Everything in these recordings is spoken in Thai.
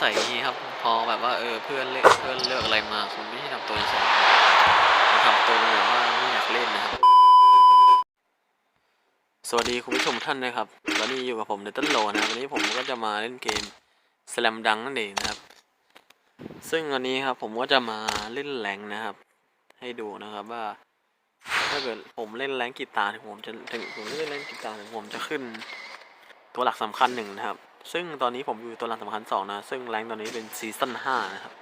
สัยอย่างนี้ครับ พอแบบว่าเออเพื่อนเล่นเพื่อนเลือกอะไรมาคุณไม่ใช่ทำตัวเฉยคุณทำตัวแบบว่าไม่อยากเล่นนะครับ สวัสดีคุณผู้ชมท่านนะครับวันนี้อยู่กับผมเนตันโลนะวันนี้ผมก็จะมาเล่นเกม Slam Dunk นั่นเองนะครับ ซึ่งวันนี้ครับผมก็จะมาเล่นแรงนะครับ ให้ดูนะครับว่า ถ้าเกิดผมเล่นแรงกีตาร์ถึงผมจะถึงผมเล่นแรงกีตาร์ถึงผมจะขึ้น ตัวหลักสำคัญหนึ่งนะครับ ซึ่งตอนนี้ผมอยู่ตัวหลักสำคัญสองนะ ซึ่งแรงตอนนี้เป็นซีซั่นห้านะครับ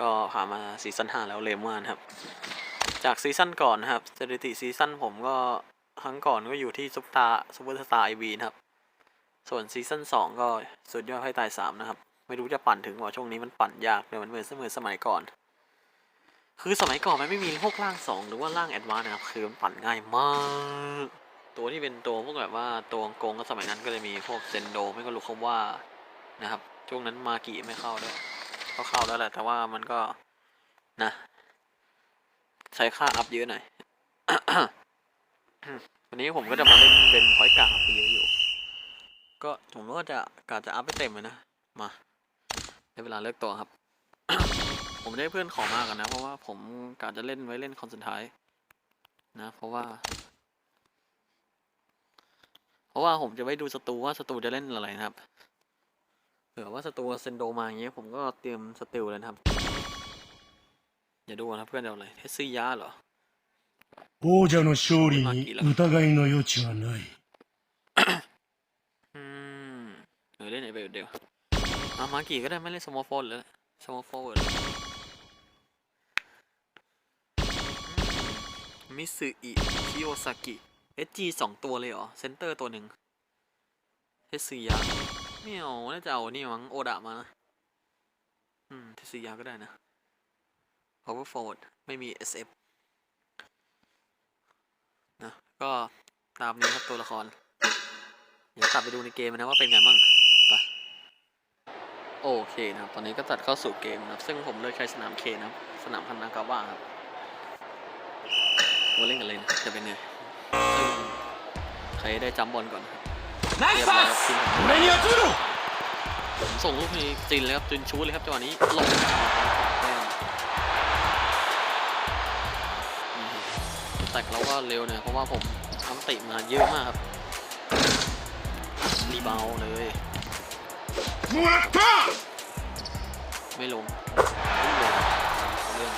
ก็ผ่านมาซีซั่นห้าแล้วเร็วมานะครับ จากซีซั่นก่อนนะครับสถิติซีซั่นผมก็ครั้งก่อนก็อยู่ที่ซุปตาซุปเปอร์สตาร์ไอวีนะครับ ส่วนซีซั่นสองก็สุดยอดให้ตายสามนะครับ ไม่รู้จะปั่นถึงว่าช่วงนี้มันปั่นยากเลยมันเหมือนเหมือนสมัยก่อน คือสมัยก่อนมันไม่มีพวกร่างสองหรือว่าร่างแอดวานนะครับ คือมันปั่นง่ายมาก ตัวที่เป็นตัวพวกแบบว่าตัวโกงก็สมัยนั้นก็เลยมีพวกเซนโดไม่ก็รู้คำว่านะครับ ช่วงนั้นมากิไม่เข้าด้วยก็เข้าแล้วแหละแต่ว่ามันก็นะ ใช้ค่าอัพเยอะหน่อยวันนี้ผมก็จะมาเล่นเป็นพอยกาไปเยอะอยู่ ก็ผมก็จะกาจะอัพไปเต็มเลยนะ มาได้เวลาเลิกตัวครับ ผมได้เพื่อนขอมากกันนะ เพราะว่าผมกาจะเล่นไว้เล่นคอนสุดท้ายนะ เพราะว่า ราะว่าผมจะไว้ดูศัตรูว่าศัตรูจะเล่นอะไรนะครับ เผื่อว่าศัตรูเซนโดมาอย่างเงี้ยผมก็เตรียมสติลเลยนะครับ อย่าดูนะเพื่อนเดี๋ยวอะไรเทสซี่ยาเหรอ 王者の勝利に疑いの余地はない。 อืมเออเล่นไอเบลเดียวมามากี่ก็ได้ไม่เล่นสมอลโฟนเลยสมอลโฟนมิสึอิคิโอซากิ เอจีสองตัวเลยเหรอ เซนเตอร์ตัวหนึ่งเทสซิยะไม่เอาน่าจะเอา นี่มั้ง โอดะมา อืมเทสซิยะก็ได้นะ power forward ไม่มี SF นะ ก็ตามนี้ครับตัวละคร เดี๋ยวกลับไปดูในเกมนะว่าเป็นไงบ้างไปโอเคนะครับ ตอนนี้ก็ตัดเข้าสู่เกมนะครับ ซึ่งผมเลือกใช้สนามเคนะครับ สนามพันนากาว่าครับมาเล่นกันเลยนะ จะเป็นไง ใครได้จำบอลก่อนเรียบาสเยครับทีผมส่งลูกให้จินเลยครับจินชูดเลยครับจังหวะนี้ลงแต่เรวก็เร็วเนี่ยเพราะว่าผมทัำติมาเยอะมากครับรีเบาเลยมูรตาไม่ลไม่ลงเรื่อง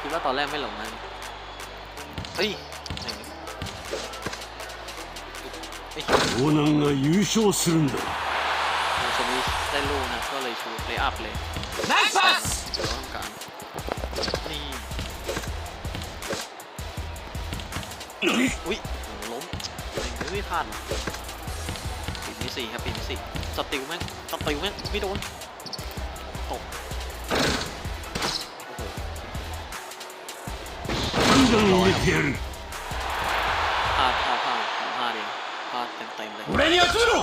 คิดว่าตอนแรกไม่ลงนะ เฮ้ยไหนเฮ้ย 湘南が優勝するんだ ชมิได้ลูกนะ ก็เลยชูเลยอัพเลย ナイス แต่เราต้องการนี่ อุ้ยโอ้โหล้มไม่ไม่พลาดว่ะปีนี้สี่ครับปีนี้สี่สติลแม่งสติลแม่งไม่โดนตก เต็มๆเลย 俺に当てろ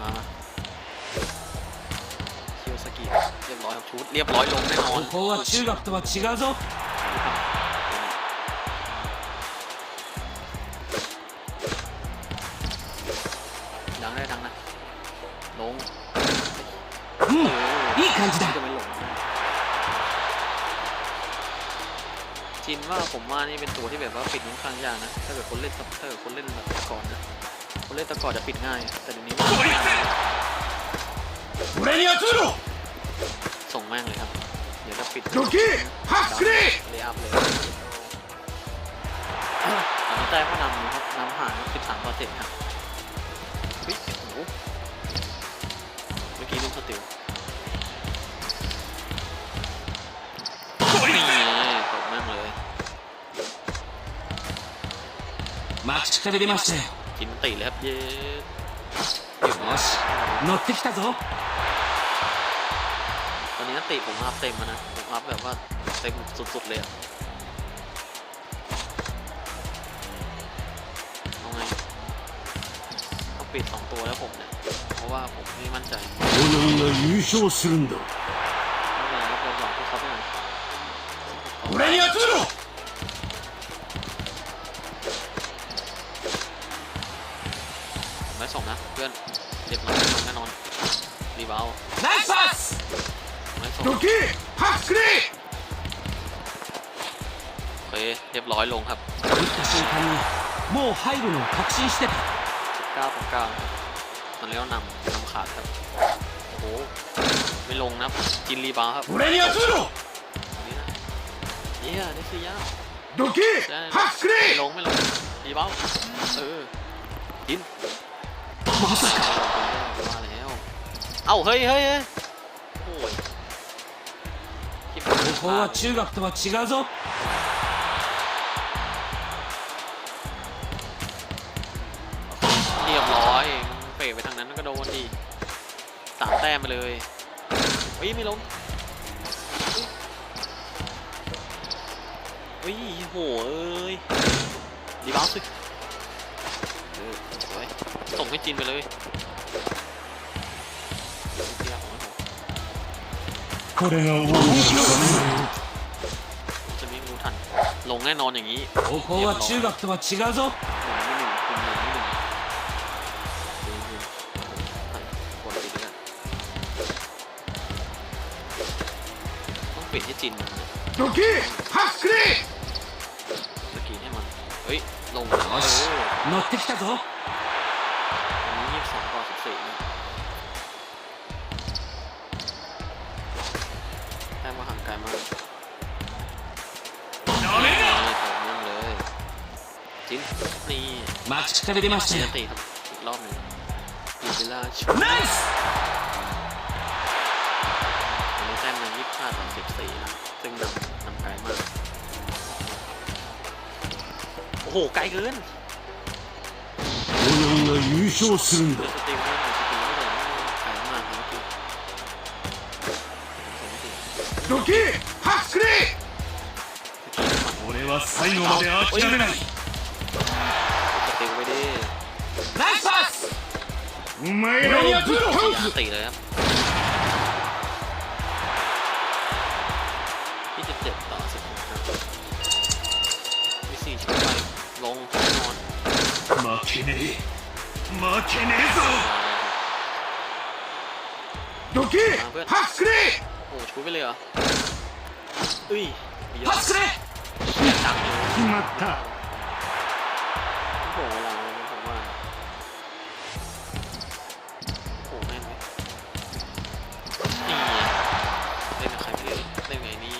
มามาเคียวสกิเรียบร้อยครับชุดเรียบร้อยลงแน่นอน ここは中学とは違うぞ นี่เป็นตัวที่แบบว่าปิดค่อนข้างยากนะ ถ้าเกิดคนเล่นซัาเทอร์คนเล่นแบบตะกอนนะ คนเล่นตะกอนจะปิดง่าย แต่เดี๋ยวนี้ส่งแม่งเลยครับ เดี๋ยวจะปิดโจกี้ฮักรีเลยอัพเลยตอนนี้แต้มก็นำครับนำห่าง13ต่อ7ครับ マッチカで出ましたよ กินติเลยครับเย้ よし乗ってきたぞ ตอนนี้นักติผมอัพเต็มแล้วนะ ผมอัพแบบว่าเต็มสุดๆเลยอะเอาไงต้องปิดสองตัวแล้วผมเนี่ย เพราะว่าผมไม่มั่นใจ 湘南が優勝するんだ ไม่เป็นไรครับเราหลอกพวกเขาไปหน่อย 俺 俺に集めろ ื่อนเด็ดแน่นอนรีบาวนสสโดกี้พักกรีโอเคเรียบร้อยลงครับโม่ไฮรุนทักชินสเต็ปเก้ต่อ9มันเลี้ยวนำนำขาดครับโอ้โหไม่ลงนะจินรีบาครับเรียซูโรเนี่ยนี่คือยากโดกี้พักกรีไม่ลงไม่ลงรีบาเออ มาแล้ว เอ้าเฮ้ยเฮ้ยเฮ้ยโอ้ยคิดว่า ここは中学とは違うぞ เรียบร้อยเป๋ไปทางนั้นก็โดนดิสามแต้มไปเลยเฮ้ยไม่ลงเฮ้ยโหเอ้ยดีบ้าสิเออสวย ส่งให้จินไปเลยเดี๋ยวของผม これが王のจะไม่รู้ทัน ลงแน่นอนอย่างนี้ ここは中学とは違うぞ ต้องเปลี่ยนให้จิน どけハックレ สกีให้มัน เฮ้ย ลงแล้วเออ 乗ってきたぞ แต้มมาห่างไกลมาก ダメ นี่ だ ต่อเนื่องเลย จิน นี่ マッチから出まし เชี た ย よ ตีครับ อีกรอบหนึ่งยูซิล่าช ナイス อันนี้แต้มมันยี่สิบห้าต่อสิบสี่นะ ซึ่งนำนำไกลมาก โอ้โห ไกลเกิน オニョンが優勝するん เดี๋ だ ยวสตรีมไ どけハックレ俺は最後まで諦めない สตรีมไปดิ ナイスパスお前らをぶっ倒 ยา す ตีเลยครับยี่สิบเจ็ดต่อสิบครับมีสี่ชิ้นไปลงแน่นอน 負けねえ負けねえぞどけハックレ โอ้โหชูไปเลยเหรอ อุ้ยมีเยอะ パスくれ จังเลย 決まった โอ้โหเวลาเลยนะผมว่าโอ้โหแม่งเลยนี่ไงเล่นกับใครไม่เล่นเล่นไงนี่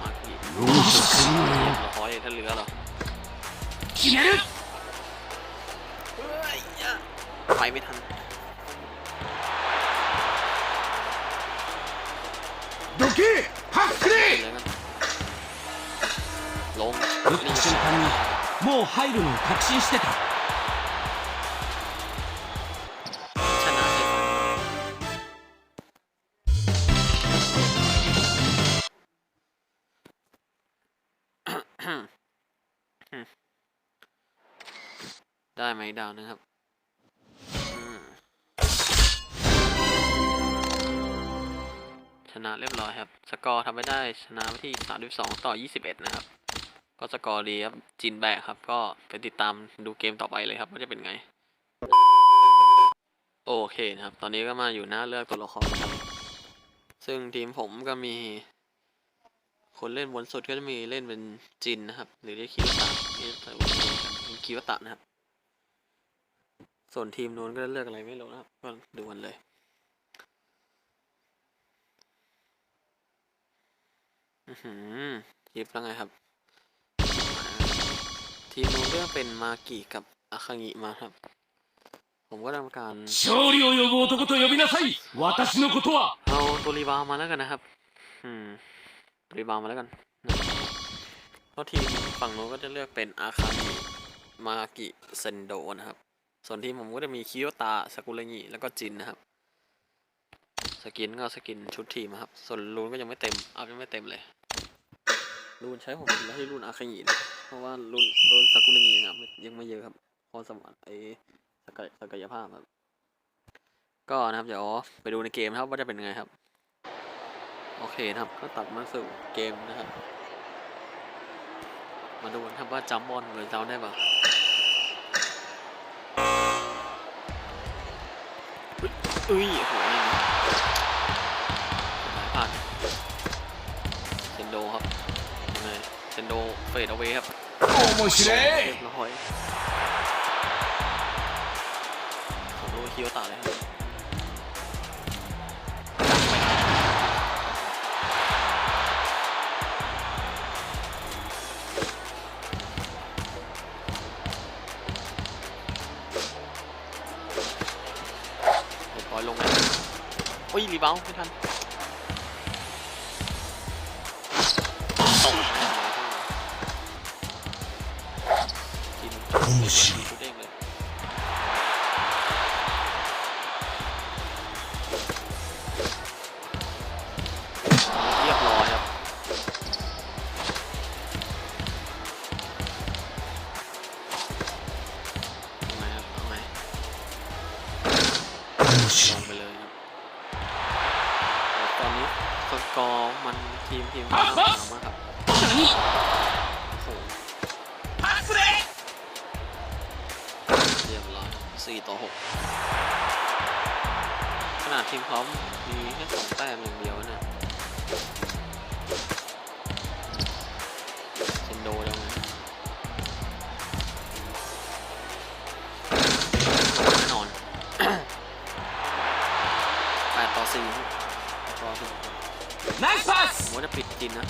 มาร์กี้ 容赦するな เรีย よ บร้อยถ้าเหลือเหรอ 決める 入るのを確信してた ชนะเลยได้ไหมดาวนะครับอืมชนะเรียบร้อยครับ สกอร์ทำไม่ได้ชนะไปที่ 32 ต่อ 21 นะครับ ก็สกอร์ดีครับจินแบกครับ ก็ไปติดตามดูเกมต่อไปเลยครับว่าจะเป็นไง โอเคนะครับ ตอนนี้ก็มาอยู่หน้าเลือกตัวละครครับซึ่งทีมผมก็มี คนเล่นบนสุดก็จะมีเล่นเป็นจินนะครับ หรือเรียกคิวตะนี่ใส่บนสุดกันเป็นคิวตะนะครับ ส่วนทีมนู้นก็เลือกอะไรไม่รู้นะครับก็ดูกันเลยอือหือยิบแล้วไงครับ ทีมนู้เลือกเป็นมากิกับอาคางิมาครับ ผมก็ทำการเอยกโาตัวริบาวมาแล้วกันนะครับ อืมริบาวมาแล้วกันเพราะทีมฝั่งโน้ก็จะเลือกเป็นอาคางิมากิเซนโดนะครับ ส่วนทีมผมก็จะมีคิโยตาสกุละงิแล้วก็จินนะครับ สกินก็สกินชุดทีมครับ ส่วนรูนก็ยังไม่เต็มอัพยังไม่เต็มเลยรูนใช้ผมแล้วที่รูนอาคางินะ ราะว่ารูนรูนสกุระงิยังไยังไม่เยอะครับพอสมรรถไอ้สกยศักยภาพครับ ก็นะครับเดี๋ยวไปดูในเกมนะครับว่าจะเป็นไงครับ โอเคนะครับก็ตัดมาสู่เกมนะครับ มาดูกันครับว่าจัมบอลเหมือนเราได้ปะอุ้ยโหนี่นะหลายพลาดเซนโดครับยังไงเซนโดเฟดเอาไว้ครับ 面白 เรี い ยบร้อยผมรู้คิวตาเลยครับเรียบร้อยลงเลยโอ้ยรีบาวด์ไม่ทัน ผมว่าจะปิดจินนะ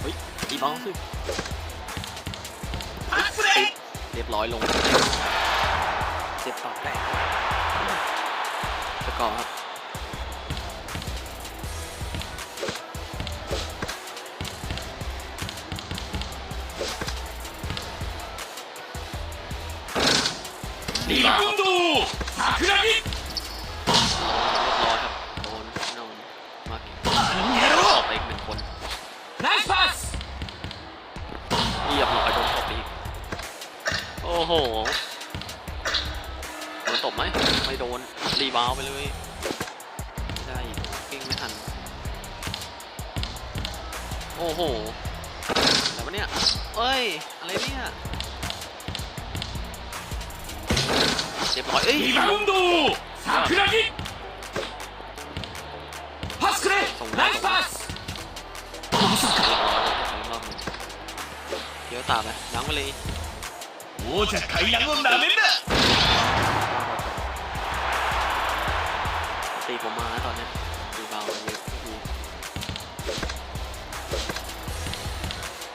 เฮ้ยดีบ้างสิดเรียบร้อยลงเจ็บต่อแตกสกอครับดีมาก ห โดนตบไหม ไม่โดน รีบาวด์ไปเลย ไม่ได้อีกเก่งไม่ทัน โอ้โหอะไรวะเนี่ย เอ้ย อะไรเนี่ย เรียบร้อย เอ้ย リバウンド桜木パスくれナイスパス เรียบร้อยแล้วรอบหนึ่งเดี๋ยวตามไปล้างไปเลย 王者階段をなめんな ตีผมมาตอนเนี้ยตีเบาเยอะที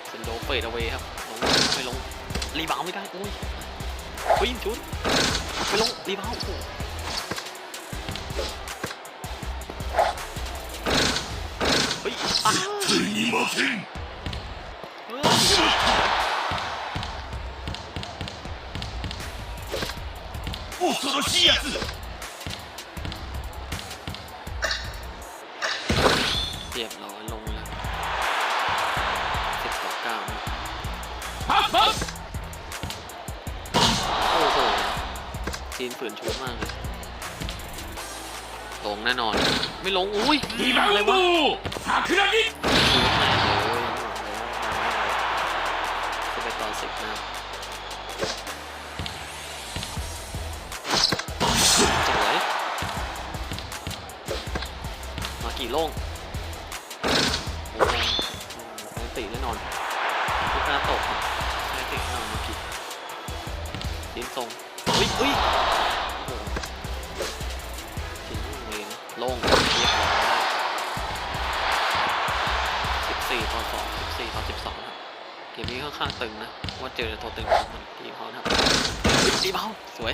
เซนโดเฟดเอาไว้ครับ ลงไม่ลง รีบาวไม่ได้ โอ้ยเฮ้ยชุดไม่ลง รีบาวโอ้โหเฮ้ยอ้า 恐ろしいやつ เรียบร้อยลงแล้วสิบต่อเก้านะ パスパス โอ้โหจีนฝืนชุดมากเลยลงแน่นอน ไม่ลง อุ้ย リバ อะไร ウンド วะ 桜木 ชุด โล่งติแน่นอนทุกกาตกครับแอนติแน่นอนมากี่ชิ้นทรงอุ้ยอุ้ยโอ้โหชิ้นเลยนะโล่งเรียบร้อยสิบสี่ต่อสองสิบสี่ต่อสิบสองครับเกมนี้ค่อนข้างตึงนะ ว่าเจอตัวตึงของมันทีมเขานะครับอุ๊ยตีเบาสวย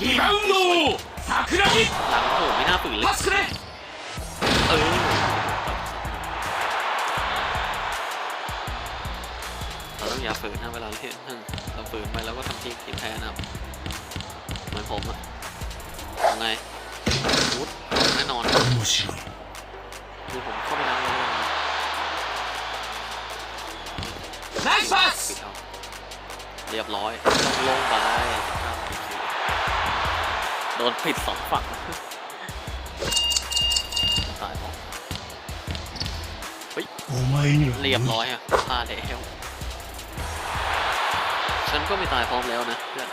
リバウンド桜木 หลังโอ้โหไม่น่าฝืนเลย パスくれ เออเราต้องอย่าฝืนนะเวลาเล่นนะเราฝืนไปแล้วก็ทำทีมทีมแพ้นะครับเหมือนผมอะยังไงวุฒแน่นอน 面白い คือผมเข้าไปนั่งเลยนะ ナイスパ ปิ ス ดเอาเรียบร้อยต้องลงไปโ โดนปิดสองฝั่งตายของเฮ้ยโอ้ไม่เรียบร้อยอะพลาดแล้วฉันก็ไม่ตายพร้อมแล้วนะเพื่อน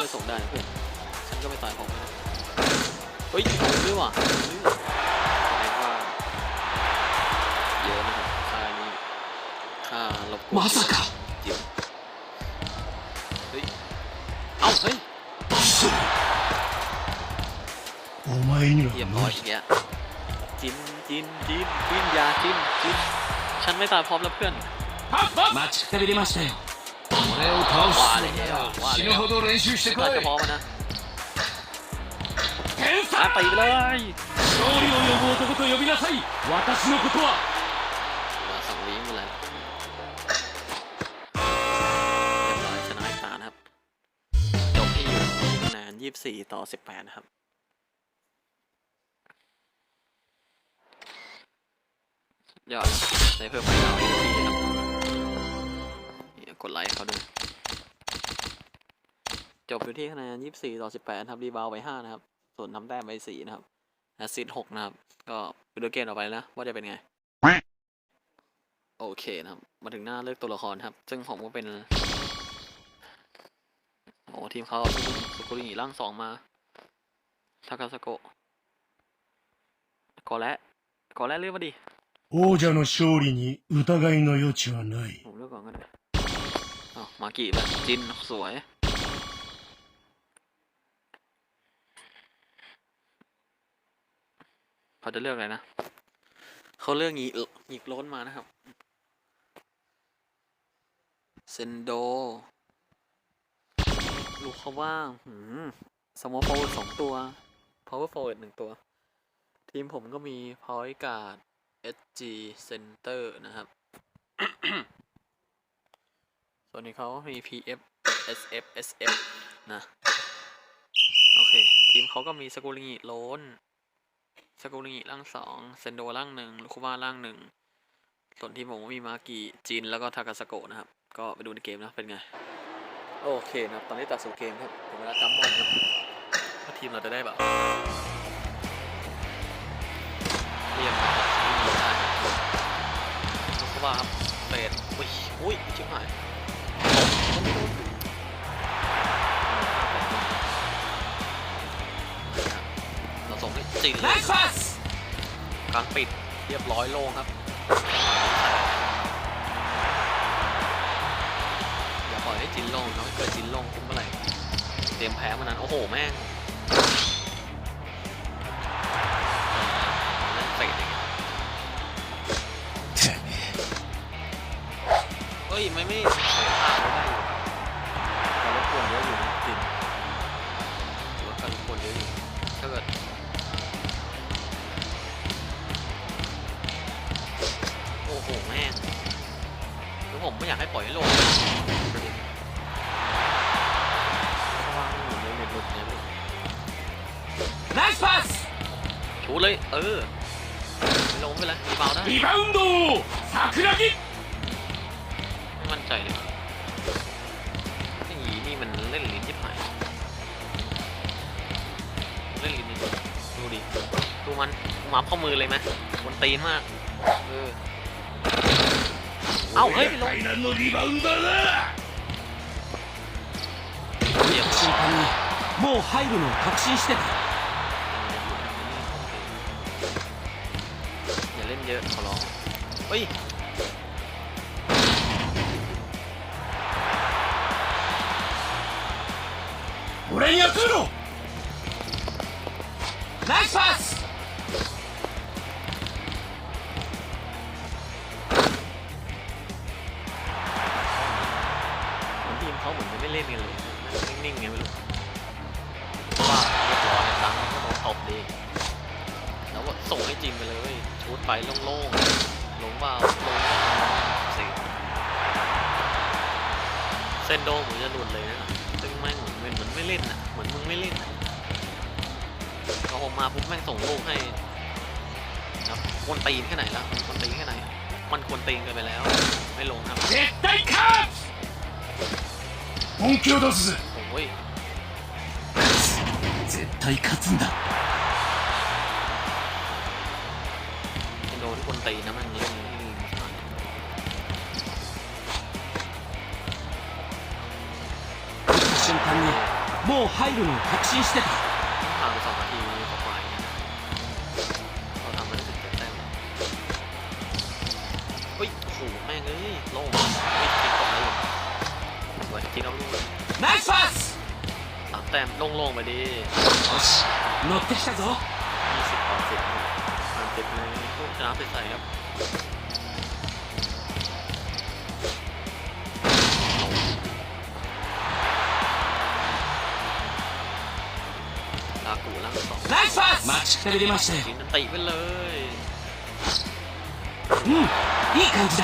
ช่วยส่งได้เพื่อนฉันก็ไม่ตายพร้อมแล้วเฮ้ยด้วยว่ะเยอะนะครับค่านี้ค่ารบมาสัก お前には เรียบ 無 ร้อย 理 อีกแล้วจินจินจินจินยาจินจินฉันไม่ตายพร้อมแล้วเพื่อน パスパス待ちくたびれましたよ俺を倒すつもりなら死ぬほど練習してこ น่าย จะพร้อมแล้วนะ 天 อ่ะ 才 ตีไปเลย 勝利を呼ぶ男と呼びなさい私のことは มาสองวิหมดแล้วเรียบร้อยชนะอีกตานะครับ จบที่อยู่ที่คะแนนยี่สิบสี่ต่อสิบแปดนะครับ ยอดครับได้เพิ่มไปเราอีกทีครับนี่กดไลค์เขาด้วยจบอยู่ที่คะแนนยี่สิบสี่ต่อสิบแปดครับ รีบาวไปห้านะครับ ส่วนทำแต้มไปสี่นะครับแอสซิสหกนะครับ ก็ไปดูเกมต่อไปนะ ว่าจะเป็นไง โอเคนะครับ มาถึงหน้าเลือกตัวละครครับ ซึ่งผมก็เป็น โอ้ ทีมเขาเอาสุกุริร่างสองมาทากาสโกะกอและกอและเลือกมาดิ 王者の勝利に疑いの余地はない ผมเลือกก่อนก็ได้อ้าวมากิแบบจินสวย เขาจะเลือกอะไรนะ เขาเลือกหงีหงีกล้นมานะครับ เซนโด ลูกเขาว่าหืมสมอลโฟร์สองตัว power forward หนึ่งตัว ทีมผมก็มี point guard SG center นะครับ ส่วนนี้เขามี PF SF SF นะ โอเค ทีมเขาก็มีสกุลิงิโลนสกุลิงิร่างสองเซนโดร่างหนึ่งลูคุมาร่างหนึ่งส่วนทีมผมก็มีมากิจินแล้วก็ทากาสโกะนะครับ ก็ไปดูในเกมนะเป็นไง โอเคนะครับ ตอนนี้ตัดสู่เกมครับถึงเวลาจัมบอลครับว่าทีมเราจะได้แบบเรียบ ว่าบเบดอุ้ยอุ้ยชิบหายเราส่งได้จริงเลยการปิดเรียบร้อยโล่งครับอย่าปล่อยให้จินลงเขาะเกิดจินลงคุ้มอะไรเตรียมแพ้มันนั้น โอ้โห แม่ ยไม่ไม่ผ่านไม่ได้อยู่แต่รบกวนเยอะอยู่จริงรถการรบกวนเยอะอยู่ถ้าเกิดโอ้โหแม่คือผมไม่อยากให้ปล่อยให้ลงนักพัสชูเลย เออ ลงไปเลยเบาได้รีบาวด์ซากุระกิ ใจเลยนี่นี่มันเล่นลิ้นยิบหายเล่นลิ้นนี่ดูดิ ดูมันมาข้อมือเลยไหมมันตีนมาก เออ เอ้า เฮ้ยไม่ลง 階段のリバウンダーだ เรียบร้ 瞬 อย 間にもう入るのを確信してた อย่าเล่นเยอะขอร้อง เฮ้ย 俺にやってみろナイスパス เหมือนทีมเขาเหมือนจะไม่เล่นกันเลยนั่งนิ่งๆไงไม่รู้ว่าเรียบร้อยล้างก็โดนตบดี แล้วก็ส่งให้จริงไปเลยชูดไปโล่งๆ ลงเบาลงสิเซนโดเหมือนจะหลุดเลยนะ ไม่เล่นอ่ะ เหมือนมึงไม่เล่นอ่ะพอผมมาปุ๊บแม่งส่งลูกให้ครับควรตีนแค่ไหนแล้วควรตีนแค่ไหน มันควรตีนเกันไปแล้ว ไม่ลงครับ 絶対勝つ本気を出すぜ โอ้ย 絶対勝つんだ もう入るのを確信してた ผ่านไปสองนาทีกว่าๆอย่างเงี้ยนะเราทำมาได้สิบเจ็ดแต้มเฮ้ยโอ้โหแม่งเอ้ยโล่งเฮ้ยทิ้งตกเลยไว้ทิ้งเอาลูกเลย ナイスパス สามแต้มโล่งๆไปดิ よし乗ってきたぞยี่สิบต่อสิบผ่านสิบเลยลูกชนะไปใส่ครับ 待ちくたびれましたよ ทิ้งนันติไปเลย うんいい感じだ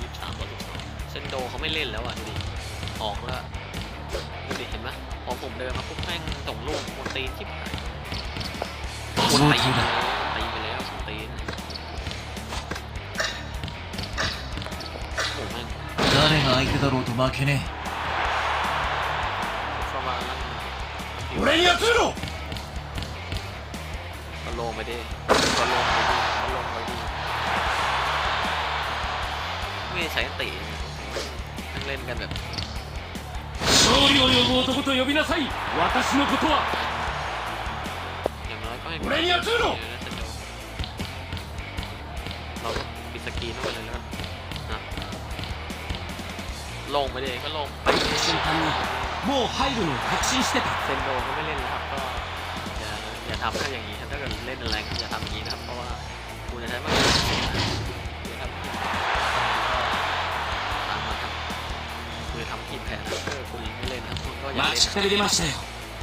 ยี่สิบสามต่อสิบสองเซนโดเขาไม่เล่นแล้วอ่ะดูดิ ออกแล้วอะดูดิเห็นไหมพอผมเดินมาปุ๊บแม่งส่งลูกบนตีนชิบหายบนตีนไปแล้วตีไปแล้วสองตีนโอ้แม่ง 誰が相手だろうと負けね เ 俺にやつれろ ก็ลงไปดิก็ลงไปดิก็ลงไปดิไม่ได้ใช้ตีนั่งเล่นกันแบบ 勝利を呼ぶ男と呼びなさい私のことは อย่างน้อยก็ให้ 俺にやつれろ เราก็ปิดสกรีนเข้าไปเลยแล้วกันนะลงไปดิก็ลงไปดิ 瞬間に もう入るのを確信してた เซนโดก็ไม่เล่นแล้วครับก็อย่าอย่าทำให้อย่างนี้ครับถ้าเกิดเล่นแรงอย่าทำอย่างนี้นะครับเพราะว่าคุณจะใช้มากกว่าอย่าทำก็ตามมาครับคุณจะทำผิดแผนนะถ้าเกิดคุณไม่เล่นนะครับคุณก็อย่า 待 เล่น ちくたびれましたよ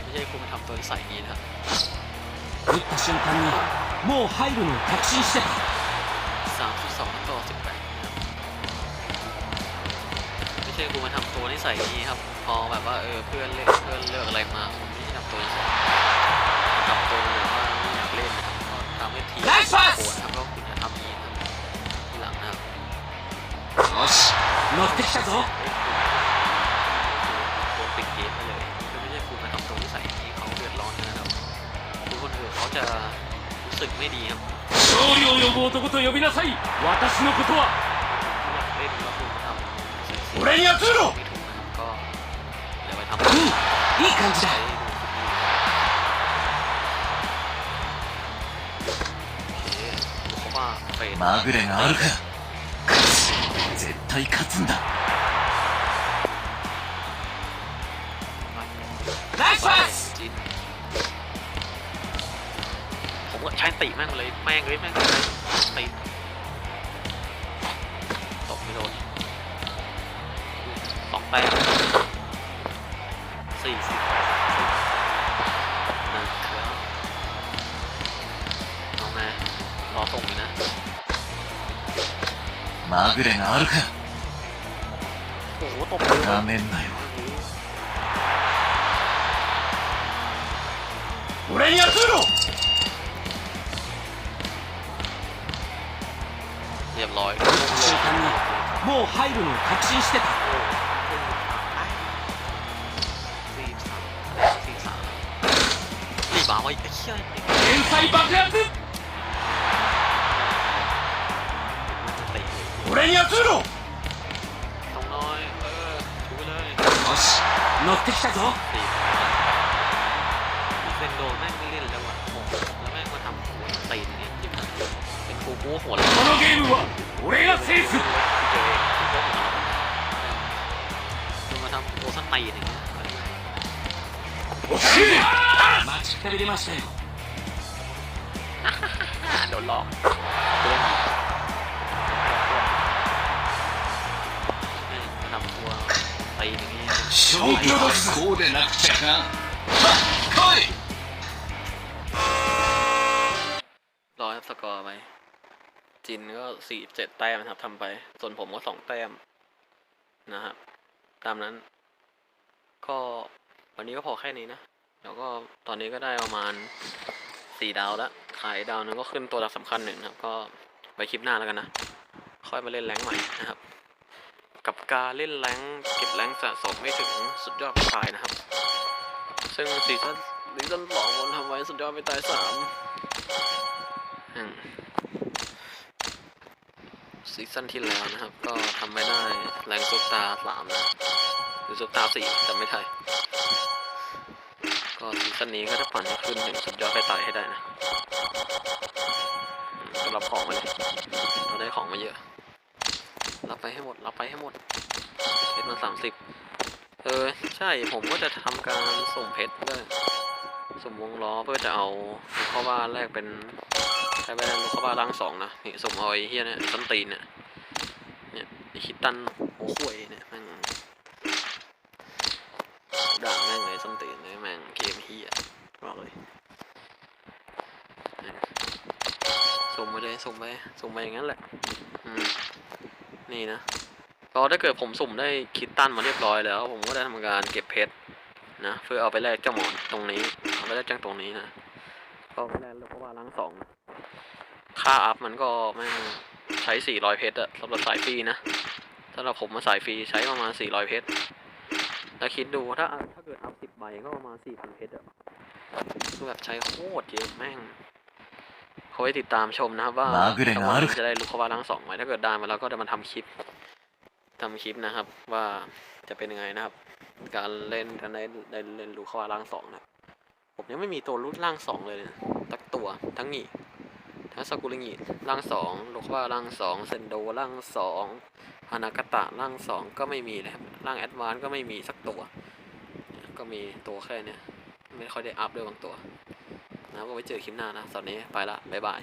ไม่ใช่คุณมาทำตัวใส่อย่างนี้นะครับ 打った瞬間にもう入るのを確信してた สัยอย่างนี้ครับ พอแบบว่าเออเพื่อนเล่นเพื่อนเลือกอะไรมาคุณไม่ใช่ทำตัวนิสัยทำตัวแบบว่าไม่อยากเล่นนะครับก็ทำให้ทีม ナイスパ โกรธ ス นะครับก็คุณจะทำอย่างนี้นะครับทีหลังนะครับ よし乗ってきたぞ ตัวปิดเกมไปเลยคือไม่ใช่คุณมาทำตัวนิสัยอย่างนี้เขาเดือดร้อนนะครับคุณคนอื่นเขาจะรู้สึกไม่ดีครับ 勝利を呼ぶ男と呼びなさい私のことは ที่อยากเล่นแล้วคุณมาทำเสียๆ 俺にやつれろ อย่าไปทำ うんいい感じ ใช้ だ โอเคเพราะว่าเฟด まぐれがあるか勝つ絶対勝つんだナイスパス จินผมก็ใช้ตีแม่งเลยแม่งเลยแม่งเลยตีต まぐれがあるか โอ้โหตบเลย なめんなよ俺にやつれろ เรียบร้อย 瞬間にもう入るのを確信してたสี่สามสี่สามสี่บาไว้ไอ้เหี้ย 天才爆発 俺にやつれろ ต้องน้อย เออถูไปเลย よし乗ってきたぞ สี่เซนโดแม่งไม่เล่นแล้วอ่ะโอ้โหแล้วแม่งมาทำหัวตีนเนี่ยที่มันเป็นครูบู๊หัวเราะ このゲームは俺が制す เจอเองคือพวกเราคือมาทำตัวสตีนอย่างเงี้ย 待ちくたびれましたよ โดนหลอก งี้ย 勝負はこうでなくちゃかはっ来い รอครับสกอร์ไปจินก็สี่เจ็ดแต้มนะครับทำไป ส่วนผมก็สองแต้มนะครับ ตามนั้น ก็วันนี้ก็พอแค่นี้นะ แล้วก็ตอนนี้ก็ได้ประมาณสี่ดาวแล้ว ขายดาวนึงก็ขึ้นตัวหลักสำคัญหนึ่งนะครับ ก็ไว้คลิปหน้าแล้วกันนะ ค่อยมาเล่นแรงค์ใหม่นะครับ กับการเล่นแรงเก็บแรงสะสมไม่ถึงสุดยอดไปตายนะครับ ซึ่งซีซั่นซีซั่นสองคนทำไว้สุดยอดไปตายสามซีซั่นที่แล้วนะครับ ก็ทำไม่ได้แรงซุปตาสามนะหรือสุดตาสี่จำไม่ได้ก็ซีซั่นนี้ก็จะปั่นขึ้นถึงสุดยอดไปตายให้ได้นะอืมก็รับของมาเลยเราได้ของมาเยอะ เรับไปให้หมด เรับไปให้หมด เพชรมาสามสิบเออ ใช่ ผมก็จะทำการส่งเพชรด้วยสุ่มวงล้อเพื่อจะเอาลูกเข้าบ้านแรกเป็นใช้ไปลูกเข้าบ้านร่างสองนะ นี่สุ่มเอาไอ้เฮียเนี่ยต้นตีนเนี่ย เนี่ยไอ้คิดตันหัวขวยเนี่ยแม่งด่าแม่งเลยส้นตีนเลยแม่งเกมเฮียบอกเลยเนี่ยส่งไปเลยส่งไปส่งไปอย่างนั้นแหละ อืม นี่นะก็ถ้าเกิดผมสุ่มได้คิดตันมาเรียบร้อยแล้ว ผมก็ได้ทำการเก็บเพชรนะเพื่อเอาไปแลกเจ้าหมอนตรงนี้เอาไปแลกจ้างตรงนี้นะก็ไปแลกแล้วก็ว่าล้างสองค่าอัพมันก็แม่งใช้สี่ร้อยเพชรอะสำหรับสายฟรีนะสำหรับผมมาสายฟรีใช้ประมาณสี่ร้อยเพชรแล้วคิดดูถ้าถ้าเกิดอัพสิบใบก็ประมาณสี่พันเพชรอะคือแบบใช้โคตรเยอะแม่ง คอยติดตามชมนะครับว่าจังหวะจะได้ลูกคว้าทั้งสองไหมถ้าเกิดได้มาเราก็จะมาทำคลิป ทำคลิปนะครับ ว่าจะเป็นยังไงนะครับ การเล่นการในในเล่นลูกคว้าร่างสองนะผมยังไม่มีตัวรุ่นร่างสองเลยนะตักตัวทั้งหีทั้งสกุลิงิร่างสองลูกคว้าร่างสองเซนโดร่างสองฮานากตะร่างสองก็ไม่มีนะครับร่างแอดวานก็ไม่มีสักตัว ก็มีตัวแค่เนี้ยไม่ค่อยได้อัพด้วยบางตัว นะก็ไว้เจอคลิปหน้านะตอนนี้ไปละบ๊ายบาย